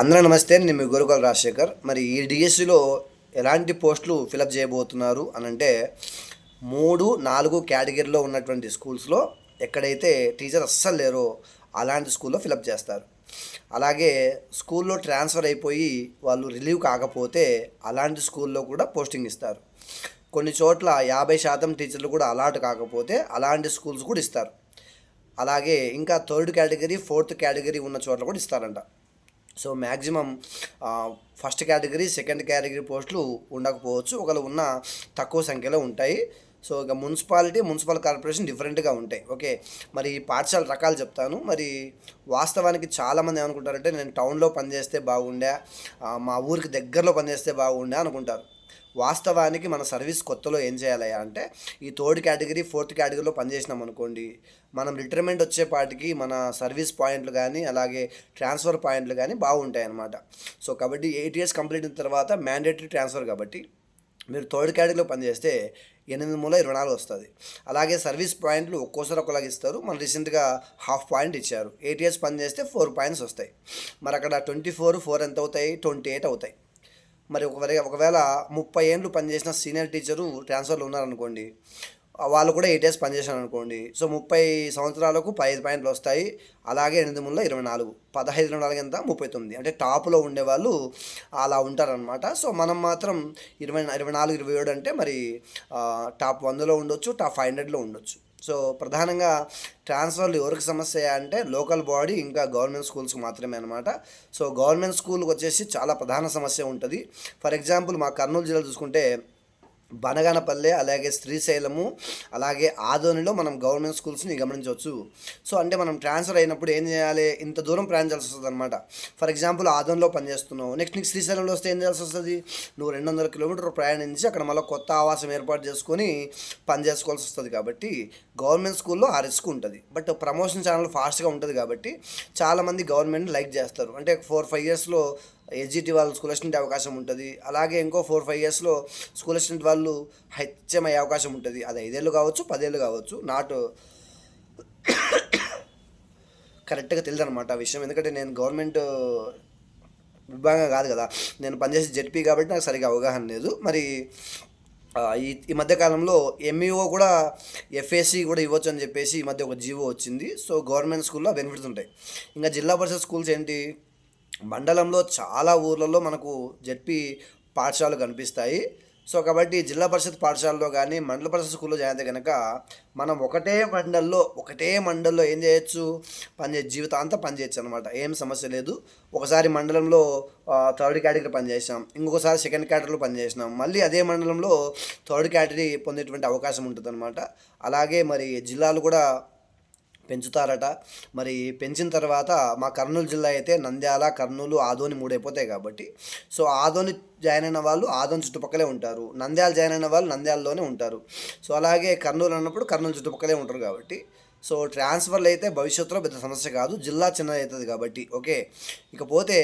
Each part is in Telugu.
అందరూ నమస్తే నేను మీ గురుకుల రాజశేఖర్. మరి ఈ డిఎస్సిలో ఎలాంటి పోస్టులు ఫిలప్ చేయబోతున్నారు అని అంటే మూడు నాలుగు కేటగిరీలో ఉన్నటువంటి స్కూల్స్లో ఎక్కడైతే టీచర్ అస్సలు లేరో అలాంటి స్కూల్లో ఫిలప్ చేస్తారు. అలాగే స్కూల్లో ట్రాన్స్ఫర్ అయిపోయి వాళ్ళు రిలీవ్ కాకపోతే అలాంటి స్కూల్లో కూడా పోస్టింగ్ ఇస్తారు. కొన్ని చోట్ల యాభై శాతం టీచర్లు కూడా అలాట్ కాకపోతే అలాంటి స్కూల్స్ కూడా ఇస్తారు. అలాగే ఇంకా థర్డ్ కేటగిరీ ఫోర్త్ కేటగిరీ ఉన్న చోట్ల కూడా ఇస్తారంట. So maximum first category second category పోస్టులు ఉండకపోవచ్చు. ఒకవేళ ఉన్న తక్కువ సంఖ్యలో ఉంటాయి. సో ఇక మున్సిపాలిటీ మున్సిపల్ కార్పొరేషన్ డిఫరెంట్గా ఉంటాయి. ఓకే? మరి పాఠశాల రకాలు చెప్తాను. మరి వాస్తవానికి చాలామంది ఏమనుకుంటారంటే నేను టౌన్లో పనిచేస్తే బాగుండే మా ఊరికి దగ్గరలో పనిచేస్తే బాగుండే అనుకుంటారు. వాస్తవానికి మన సర్వీస్ కొత్తలో ఏం చేయాలయ్యా అంటే ఈ థర్డ్ కేటగిరీ ఫోర్త్ కేటగిరీలో పనిచేసినాం అనుకోండి మనం రిటైర్మెంట్ వచ్చేపాటికి మన సర్వీస్ పాయింట్లు కానీ అలాగే ట్రాన్స్ఫర్ పాయింట్లు కానీ బాగుంటాయి అన్నమాట సో కాబట్టి ఎయిట్ ఇయర్స్ కంప్లీట్ అయిన తర్వాత మ్యాండేటరీ ట్రాన్స్ఫర్ కాబట్టి మీరు థర్డ్ కేటగిరీలో పనిచేస్తే ఎనిమిది మూల ఇరవై నాలుగు వస్తుంది. అలాగే సర్వీస్ పాయింట్లు ఒక్కోసారి ఒకలాగా ఇస్తారు. మన రీసెంట్గా హాఫ్ పాయింట్ ఇచ్చారు. ఎయిట్ ఇయర్స్ పనిచేస్తే ఫోర్ పాయింట్స్ వస్తాయి. మరి అక్కడ ట్వంటీ ఫోర్ ఫోర్ ఎంత అవుతాయి? ట్వంటీ ఎయిట్ అవుతాయి. మరి ఒకవేళ ఒకవేళ ముప్పై ఏళ్ళు పనిచేసిన సీనియర్ టీచరు ట్రాన్స్ఫర్లో ఉన్నారనుకోండి వాళ్ళు కూడా ఎయిట్ ఇయర్స్ పనిచేశారు అనుకోండి సో ముప్పై సంవత్సరాలకు పదిహేను పాయింట్లు వస్తాయి. అలాగే ఎనిమిది మూడు ఇరవై నాలుగు పదహైదు ఇరవై నాలుగు ఎంత? ముప్పై తొమ్మిది. అంటే టాప్లో ఉండేవాళ్ళు అలా ఉంటారనమాట సో మనం మాత్రం ఇరవై ఇరవై నాలుగు ఇరవై ఏడు అంటే మరి టాప్ వందలో ఉండొచ్చు టాప్ ఫైవ్ హండ్రెడ్లో ఉండొచ్చు. సో ప్రధానంగా ట్రాన్స్ఫర్లు ఎవరికి సమస్య అంటే లోకల్ బాడీ ఇంకా గవర్నమెంట్ స్కూల్స్కి మాత్రమే అనమాట సో గవర్నమెంట్ స్కూల్కి వచ్చేసి చాలా ప్రధాన సమస్య ఉంటుంది. ఫర్ ఎగ్జాంపుల్ మా కర్నూలు జిల్లా చూసుకుంటే బనగానపల్లె అలాగే శ్రీశైలము అలాగే ఆదోనిలో మనం గవర్నమెంట్ స్కూల్స్ని గమనించవచ్చు. సో అంటే మనం ట్రాన్స్ఫర్ అయినప్పుడు ఏం చేయాలి? ఇంత దూరం ప్రయాణించాల్సి వస్తుంది అనమాట ఫర్ ఎగ్జాంపుల్ ఆదోన్లో పనిచేస్తున్నావు నెక్స్ట్ నీకు శ్రీశైలంలో వస్తే ఏం చేయాల్సి వస్తుంది? నువ్వు రెండు వందల కిలోమీటర్ ప్రయాణించి అక్కడ మళ్ళీ కొత్త ఆవాసం ఏర్పాటు చేసుకొని పని చేసుకోవాల్సి వస్తుంది కాబట్టి గవర్నమెంట్ స్కూల్లో ఆ రిస్క్ ఉంటుంది. బట్ ప్రమోషన్ ఛానల్ ఫాస్ట్గా ఉంటుంది కాబట్టి చాలామంది గవర్నమెంట్ లైక్ చేస్తారు. అంటే ఫోర్ ఫైవ్ ఇయర్స్లో ఎస్జిటి వాళ్ళు స్కూల్ అసిస్టెంట్ అవకాశం ఉంటుంది. అలాగే ఇంకో ఫోర్ ఫైవ్ ఇయర్స్లో స్కూల్ అసిస్టెంట్ వాళ్ళు హెచ్ఎం అయ్యే అవకాశం ఉంటుంది. అది ఐదేళ్ళు కావచ్చు పదేళ్ళు కావచ్చు. నాట్ కరెక్ట్గా తెలియదు అనమాట ఆ విషయం. ఎందుకంటే నేను గవర్నమెంట్ విభాగం కాదు కదా. నేను పనిచేసే జెడ్పీ కాబట్టి నాకు సరిగా అవగాహన లేదు. మరి ఈ ఈ మధ్యకాలంలో ఎంఈఓ కూడా ఎఫ్ఏసి కూడా ఇవ్వచ్చు అని చెప్పేసి ఈ మధ్య ఒక జీవో వచ్చింది. సో గవర్నమెంట్ స్కూల్లో బెనిఫిట్స్ ఉంటాయి. ఇంకా జిల్లా పరిషత్ స్కూల్స్ ఏంటి? మండలంలో చాలా ఊర్లలో మనకు జడ్పీ పాఠశాలలు కనిపిస్తాయి. సో కాబట్టి జిల్లా పరిషత్ పాఠశాలలో కానీ మండల పరిషత్ స్కూల్లో జాయిన్ అయితే కనుక మనం ఒకటే మండల్లో ఒకటే మండల్లో ఏం చేయొచ్చు? పని చే జీవితాంతం పనిచేయచ్చు అనమాట ఏం సమస్య లేదు. ఒకసారి మండలంలో థర్డ్ కేటగిరీ పనిచేసాం ఇంకొకసారి సెకండ్ కేటగిరీలో పనిచేసినాం మళ్ళీ అదే మండలంలో థర్డ్ కేటగిరీ పొందేటువంటి అవకాశం ఉంటుంది అలాగే మరి జిల్లాలు కూడా పెంచుతారట. మరి పెంచిన తర్వాత మా కర్నూలు జిల్లా అయితే నంద్యాల కర్నూలు ఆదోని మూడైపోతాయి కాబట్టి. సో ఆదోని జాయిన్ అయిన వాళ్ళు ఆదోని చుట్టుపక్కలే ఉంటారు. నంద్యాల జాయిన్ అయిన వాళ్ళు నంద్యాలలోనే ఉంటారు. సో అలాగే కర్నూలు అన్నప్పుడు కర్నూలు చుట్టుపక్కలే ఉంటారు కాబట్టి. సో ట్రాన్స్ఫర్లు అయితే భవిష్యత్తులో పెద్ద సమస్య కాదు జిల్లా చిన్నది అవుతుంది కాబట్టి ఓకే? ఇకపోతే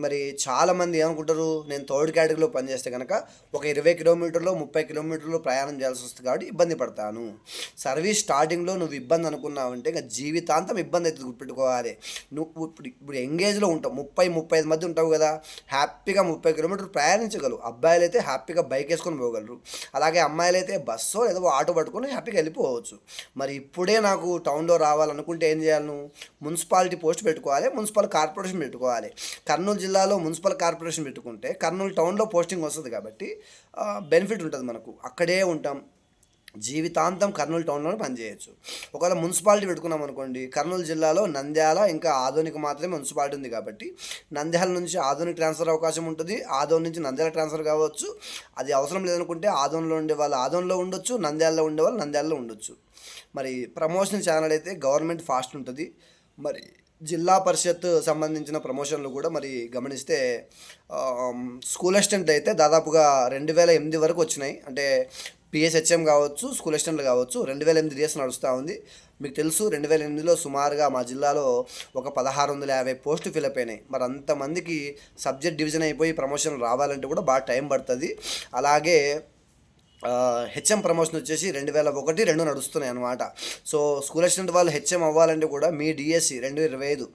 మరి చాలామంది ఏమనుకుంటారు నేను థర్డ్ కేటగిరీలో పనిచేస్తే కనుక ఒక ఇరవై కిలోమీటర్లు ముప్పై కిలోమీటర్లు ప్రయాణం చేయాల్సి వస్తుంది కాబట్టి ఇబ్బంది పడతాను. సర్వీస్ స్టార్టింగ్లో నువ్వు ఇబ్బంది అనుకున్నావంటే ఇంకా జీవితాంతం ఇబ్బంది అవుతుంది గుర్తుపెట్టుకోవాలి. నువ్వు ఇప్పుడు ఇప్పుడు ఎంగేజ్లో ఉంటావు ముప్పై ముప్పై ఐదు మధ్య ఉంటావు కదా హ్యాపీగా ముప్పై కిలోమీటర్లు ప్రయాణించగలవు. అబ్బాయిలు అయితే హ్యాపీగా బైక్ వేసుకొని పోగలరు. అలాగే అమ్మాయిలు అయితే బస్సో లేదో ఆటో పట్టుకొని హ్యాపీగా వెళ్ళిపోవచ్చు. మరి ఇప్పుడే నాకు టౌన్లో రావాలనుకుంటే ఏం చేయాలి నువ్వు? మున్సిపాలిటీ పోస్ట్ పెట్టుకోవాలి మున్సిపల్ కార్పొరేషన్ పెట్టుకోవాలి. కర్నూలు జిల్లాలో మున్సిపల్ కార్పొరేషన్ పెట్టుకుంటే కర్నూలు టౌన్లో పోస్టింగ్ వస్తుంది కాబట్టి బెనిఫిట్ ఉంటుంది మనకు. అక్కడే ఉంటాం. జీవితాంతం కర్నూలు టౌన్లోనే పనిచేయచ్చు. ఒకవేళ మున్సిపాలిటీ పెట్టుకున్నాం అనుకోండి కర్నూలు జిల్లాలో నంద్యాల ఇంకా ఆధునిక మాత్రమే మున్సిపాలిటీ ఉంది కాబట్టి నంద్యాల నుంచి ఆధునిక ట్రాన్స్ఫర్ అవకాశం ఉంటుంది. ఆదోన్ నుంచి నంద్యాల ట్రాన్స్ఫర్ కావచ్చు. అది అవసరం లేదనుకుంటే ఆదోన్లో ఉండే వాళ్ళు ఆదోన్లో ఉండొచ్చు నంద్యాలలో ఉండే వాళ్ళు నంద్యాలలో ఉండొచ్చు. మరి ప్రమోషన్ ఛానల్ అయితే గవర్నమెంట్ ఫాస్ట్ ఉంటుంది. మరి జిల్లా పరిషత్ సంబంధించిన ప్రమోషన్లు కూడా మరి గమనిస్తే స్కూల్ అసిస్టెంట్ అయితే దాదాపుగా రెండు వేల ఎనిమిది వరకు వచ్చినాయి. అంటే పిఎస్హెచ్ఎం కావచ్చు స్కూల్ అసిస్టెంట్లు కావచ్చు రెండు వేల ఎనిమిది ఇయర్స్ నడుస్తూ ఉంది. మీకు తెలుసు రెండు వేల ఎనిమిదిలో సుమారుగా మా జిల్లాలో ఒక పదహారు వందల యాభై పోస్టులు ఫిలప్ అయినాయి. మరి అంతమందికి సబ్జెక్ట్ డివిజన్ అయిపోయి ప్రమోషన్ రావాలంటే కూడా బాగా టైం పడుతుంది. అలాగే హెచ్ఎం ప్రమోషన్ వచ్చేసి రెండు వేల ఒకటి రెండు నడుస్తున్నాయి అనమాట సో స్కూల్ అసిస్టెంట్ వాళ్ళు హెచ్ఎం అవ్వాలంటే కూడా మీ డిఎస్సి రెండు ఇరవై ఐదు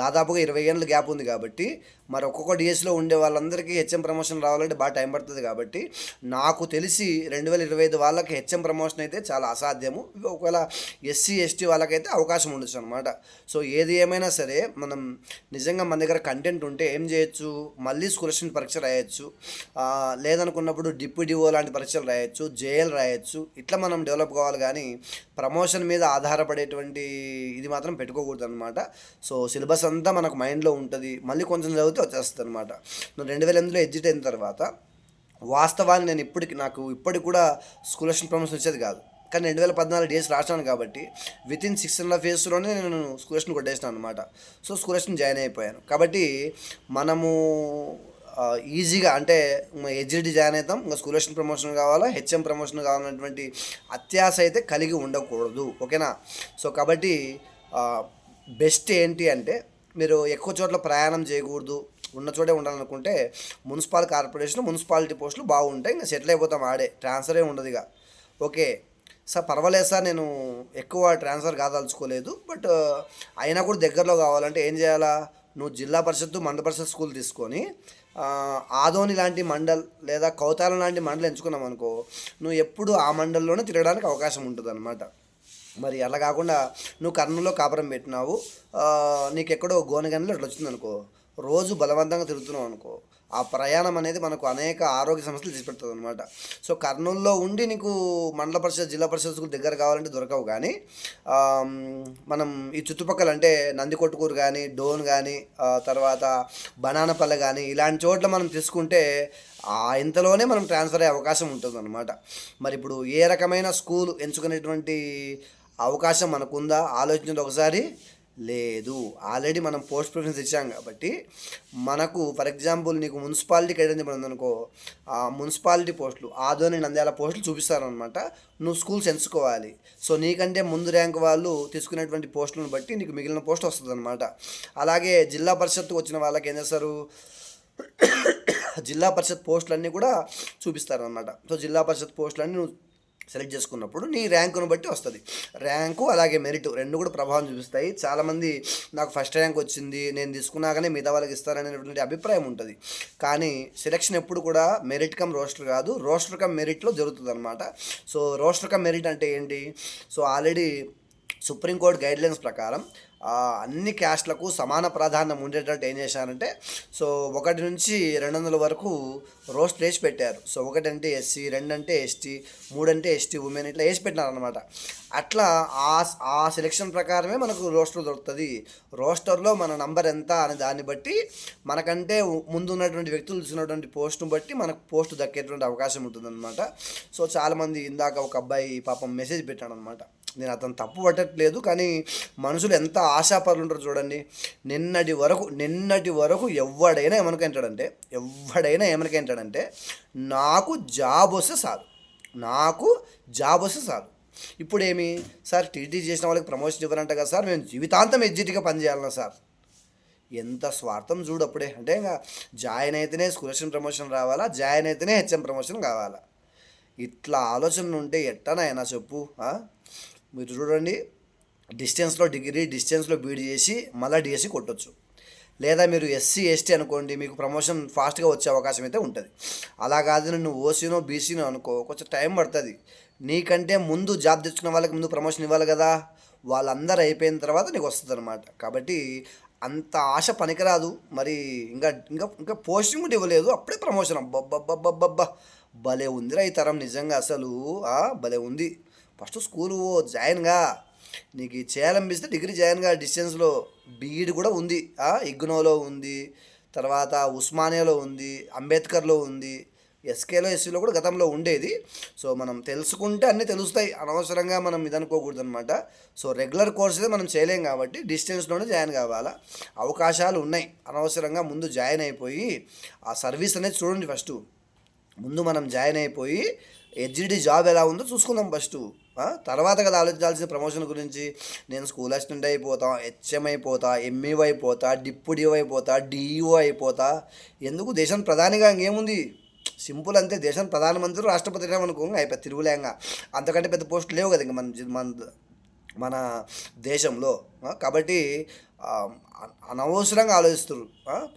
దాదాపుగా ఇరవై ఏళ్ళ గ్యాప్ ఉంది కాబట్టి మరి ఒక్కొక్క డిఎస్లో ఉండే వాళ్ళందరికీ హెచ్ఎం ప్రమోషన్ రావాలంటే బాగా టైం పడుతుంది కాబట్టి నాకు తెలిసి రెండు వేల ఇరవై ఐదు వాళ్ళకి హెచ్ఎం ప్రమోషన్ అయితే చాలా అసాధ్యము. ఒకవేళ ఎస్సీ ఎస్టీ వాళ్ళకైతే అవకాశం ఉండొచ్చు అనమాట సో ఏది ఏమైనా సరే మనం నిజంగా మన దగ్గర కంటెంట్ ఉంటే ఏం చేయొచ్చు? మళ్ళీ స్కూలర్షిప్ పరీక్ష రాయొచ్చు. లేదనుకున్నప్పుడు డిప్యూడిఓ లాంటి పరీక్షలు రాయొచ్చు జేఎల్ రాయొచ్చు. ఇట్లా మనం డెవలప్ కావాలి కానీ ప్రమోషన్ మీద ఆధారపడేటువంటి ఇది మాత్రం పెట్టుకోకూడదు అనమాట సో సిలబస్ అంతా మనకు మైండ్లో ఉంటుంది. మళ్ళీ కొంచెం చదివితే వచ్చేస్తుంది అనమాట రెండు వేల ఎనిమిదిలో ఎగ్జిట్ అయిన తర్వాత వాస్తవాన్ని నేను ఇప్పటికి నాకు ఇప్పటికి కూడా స్కూలర్షిప్ ప్రమోషన్ వచ్చేది కాదు. కానీ రెండు వేల పద్నాలుగు డేస్ రాసాను కాబట్టి within six and half ఇయర్స్లోనే నేను స్కూలర్షిప్ కొట్టేసాను అనమాట సో స్కూలర్షిప్ జాయిన్ అయిపోయాను. కాబట్టి మనము ఈజీగా అంటే హెచ్డి జాయిన్ అవుతాం. ఇంకా స్కూలర్షిప్ ప్రమోషన్ కావాలా హెచ్ఎం ప్రమోషన్ కావాలన్నటువంటి అత్యాశ అయితే కలిగి ఉండకూడదు. ఓకేనా? సో కాబట్టి బెస్ట్ ఏంటి అంటే మీరు ఎక్కువ చోట్ల ప్రయాణం చేయకూడదు. ఉన్న చోటే ఉండాలనుకుంటే మున్సిపల్ కార్పొరేషన్ మున్సిపాలిటీ పోస్టులు బాగుంటాయి. ఇంకా సెటిల్ అయిపోతాం ఆడే. ట్రాన్స్ఫరే ఉండదు ఇక. ఓకే. సార్ పర్వాలేదు సార్ నేను ఎక్కువ ట్రాన్స్ఫర్ కాదలుచుకోలేదు. బట్ అయినా కూడా దగ్గరలో కావాలంటే ఏం చేయాలా? నువ్వు జిల్లా పరిషత్తు మండల పరిషత్ స్కూల్ తీసుకొని ఆదోని లాంటి మండల్ లేదా కౌతాలం లాంటి మండల్ ఎంచుకున్నాం అనుకో నువ్వు ఎప్పుడు ఆ మండలంలోనే తిరగడానికి అవకాశం ఉంటుంది అనమాట మరి అలా కాకుండా నువ్వు కర్ణంలో కాపురం పెట్టినావు. నీకు ఎక్కడో గోనగంలో అట్లా వచ్చింది అనుకో. రోజు బలవంతంగా తిరుగుతున్నావు అనుకో. ఆ ప్రయాణం అనేది మనకు అనేక ఆరోగ్య సమస్యలు తీసుపెడుతుంది అనమాట సో కర్నూలులో ఉండి నీకు మండల పరిషత్ జిల్లా పరిషత్కు దగ్గర కావాలంటే దొరకవు కానీ మనం ఈ చుట్టుపక్కల అంటే నందికొట్టుకూరు కానీ డోన్ కానీ తర్వాత బనానపల్లె కానీ ఇలాంటి చోట్ల మనం తీసుకుంటే ఆ ఇంతలోనే మనం ట్రాన్స్ఫర్ అయ్యే అవకాశం ఉంటుంది అనమాట మరి ఇప్పుడు ఏ రకమైన స్కూల్ ఎంచుకునేటువంటి అవకాశం మనకుందా? ఆలోచించండి ఒకసారి? లేదు. ఆల్రెడీ మనం పోస్ట్ ప్రిఫరెన్స్ ఇచ్చాం కాబట్టి మనకు ఫర్ ఎగ్జాంపుల్ నీకు మున్సిపాలిటీ కేటాయించబడింది మనం అనుకో ఆ మున్సిపాలిటీ పోస్టులు ఆదోని నంద్యాల పోస్టులు చూపిస్తారనమాట నువ్వు స్కూల్స్ ఎంచుకోవాలి. సో నీకంటే ముందు ర్యాంక్ వాళ్ళు తీసుకునేటువంటి పోస్టులను బట్టి నీకు మిగిలిన పోస్ట్ వస్తుంది అనమాట అలాగే జిల్లా పరిషత్కు వచ్చిన వాళ్ళకి ఏం చేస్తారు? జిల్లా పరిషత్ పోస్టులన్నీ కూడా చూపిస్తారనమాట సో జిల్లా పరిషత్ పోస్టులన్నీ నువ్వు సెలెక్ట్ చేసుకున్నప్పుడు నీ ర్యాంకును బట్టి వస్తుంది. ర్యాంకు అలాగే మెరిట్ రెండు కూడా ప్రభావం చూపిస్తాయి. చాలామంది నాకు ఫస్ట్ ర్యాంక్ వచ్చింది నేను తీసుకున్నాకనే మిగతా వాళ్ళకి ఇస్తారనేటువంటి అభిప్రాయం ఉంటుంది. కానీ సెలెక్షన్ ఎప్పుడు కూడా మెరిట్ కమ్ రోస్టర్ కాదు రోస్టర్ కమ్ మెరిట్లో జరుగుతుంది అనమాట సో రోస్టర్ కమ్ మెరిట్ అంటే ఏంటి? సో ఆల్రెడీ సుప్రీంకోర్టు గైడ్లైన్స్ ప్రకారం అన్ని క్యాస్ట్లకు సమాన ప్రాధాన్యం ఉండేటట్టు ఏం చేశారంటే సో ఒకటి నుంచి రెండు వందల వరకు రోస్ట్ వేసి పెట్టారు. సో ఒకటి అంటే ఎస్సీ రెండు అంటే ఎస్టీ మూడు అంటే ఎస్టీ ఉమెన్ ఇట్లా వేసి పెట్టినారనమాట అట్లా ఆ ఆ సెలెక్షన్ ప్రకారమే మనకు రోస్టర్ దొరుకుతుంది. రోస్టర్లో మన నంబర్ ఎంత అనే దాన్ని బట్టి మనకంటే ముందు ఉన్నటువంటి వ్యక్తులు చూసినటువంటి పోస్ట్ను బట్టి మనకు పోస్ట్ దక్కేటువంటి అవకాశం ఉంటుందన్నమాట. సో చాలామంది ఇందాక ఒక అబ్బాయి పాపం మెసేజ్ పెట్టాడు అనమాట నేను అతను తప్పు పట్టట్లేదు కానీ మనుషులు ఎంత ఆశాపరులు ఉంటారు చూడండి. నిన్నటి వరకు నిన్నటి వరకు ఎవడైనా ఏమనుకుంటాడంటే ఎవడైనా ఏమనుకుంటాడంటే నాకు జాబ్ వస్తే చాలు నాకు జాబ్ వస్తే చాలు ఇప్పుడు ఏమి సార్ టీటీ చేసిన వాళ్ళకి ప్రమోషన్ ఇవ్వరంట కదా సార్ మేము జీవితాంతం ఎగ్జిట్గా పనిచేయాలన్నా సార్. ఎంత స్వార్థం చూడు అప్పుడే. అంటే ఇంకా జాయిన్ అయితేనే స్కూలర్షిప్ ప్రమోషన్ రావాలా జాయిన్ అయితేనే హెచ్ఎం ప్రమోషన్ కావాలా? ఇట్లా ఆలోచనలు ఉంటే ఎట్టనైనా చెప్పు మీరు చూడండి డిస్టెన్స్లో డిగ్రీ డిస్టెన్స్లో బీడ్ చేసి మళ్ళీ డిఎస్సి కొట్టచ్చు. లేదా మీరు ఎస్సీ ఎస్టీ అనుకోండి మీకు ప్రమోషన్ ఫాస్ట్గా వచ్చే అవకాశం అయితే ఉంటుంది. అలా కాదు నువ్వు ఓసీనో బీసీనో అనుకో కొంచెం టైం పడుతుంది. నీకంటే ముందు జాబ్ తెచ్చుకున్న వాళ్ళకి ముందు ప్రమోషన్ ఇవ్వాలి కదా వాళ్ళందరూ అయిపోయిన తర్వాత నీకు వస్తుంది అనమాట కాబట్టి అంత ఆశ పనికిరాదు. మరి ఇంకా ఇంకా ఇంకా పోస్టింగ్ కూడా ఇవ్వలేదు. అప్పుడే ప్రమోషన్ అబ్బబ్బబ్బబ్బబ్బా భలే ఉందిరా ఈ తరం నిజంగా అసలు ఆ, భలే ఉంది. ఫస్ట్ స్కూల్ ఓ జాయిన్గా నీకు ఇది చేయాలనిపిస్తే డిగ్రీ జాయిన్గా డిస్టెన్స్లో బీఈడి కూడా ఉంది. ఇగ్నోలో ఉంది. తర్వాత ఉస్మానియాలో ఉంది అంబేద్కర్లో ఉంది ఎస్కేలో ఎస్సీలో కూడా గతంలో ఉండేది. సో మనం తెలుసుకుంటే అన్నీ తెలుస్తాయి. అనవసరంగా మనం ఇదనుకోకూడదు అనమాట సో రెగ్యులర్ కోర్సులే మనం చేయలేం కాబట్టి డిస్టెన్స్లోనే జాయిన్ కావాలా? అవకాశాలు ఉన్నాయి. అనవసరంగా ముందు జాయిన్ అయిపోయి ఆ సర్వీస్ అనేది చూడండి ఫస్ట్. ముందు మనం జాయిన్ అయిపోయి హెచ్డిడి జాబ్ ఎలా ఉందో చూసుకుందాం ఫస్ట్ తర్వాత కదా ఆలోచించాల్సిన ప్రమోషన్ గురించి. నేను స్కూల్ అసిస్టెంట్ అయిపోతా హెచ్ఎం అయిపోతా ఎంఈఓ అయిపోతా డిప్యూటీఓ అయిపోతా డిఈఓ అయిపోతా. ఎందుకు? దేశం ప్రధానిగా ఇంకేముంది? సింపుల్ అంతే. దేశం ప్రధానమంత్రి రాష్ట్రపతి అనుకో అయిపోయి తిరుగులేంగా. అంతకంటే పెద్ద పోస్టులు లేవు కదా ఇంక మన మన మన దేశంలో. కాబట్టి అనవసరంగా ఆలోచిస్తారు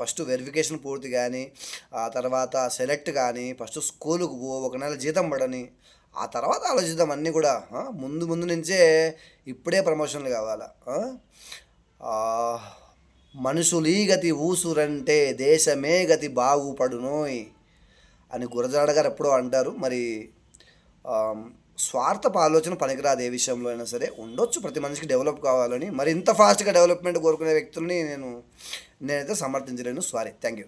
ఫస్ట్ వెరిఫికేషన్ పూర్తి కానీ ఆ తర్వాత సెలెక్ట్ కానీ ఫస్ట్ స్కూలుకు పో ఒక నెల జీతం పడని ఆ తర్వాత ఆలోచిద్దాం అన్నీ కూడా. ముందు ముందు నుంచే ఇప్పుడే ప్రమోషన్లు కావాలా? మనుషులు ఈ మనుషులీ గతి ఊసురంటే దేశమే గతి బాగుపడునోయ్ అని గురజాడ గారు ఎప్పుడో అంటారు. మరి స్వార్థపు ఆలోచన పనికిరాదు ఏ విషయంలో అయినా సరే. ఉండొచ్చు ప్రతి మనిషికి డెవలప్ కావాలని. మరి ఇంత ఫాస్ట్గా డెవలప్మెంట్ కోరుకునే వ్యక్తుల్ని నేను నేనైతే సమర్థించలేను. Sorry thank you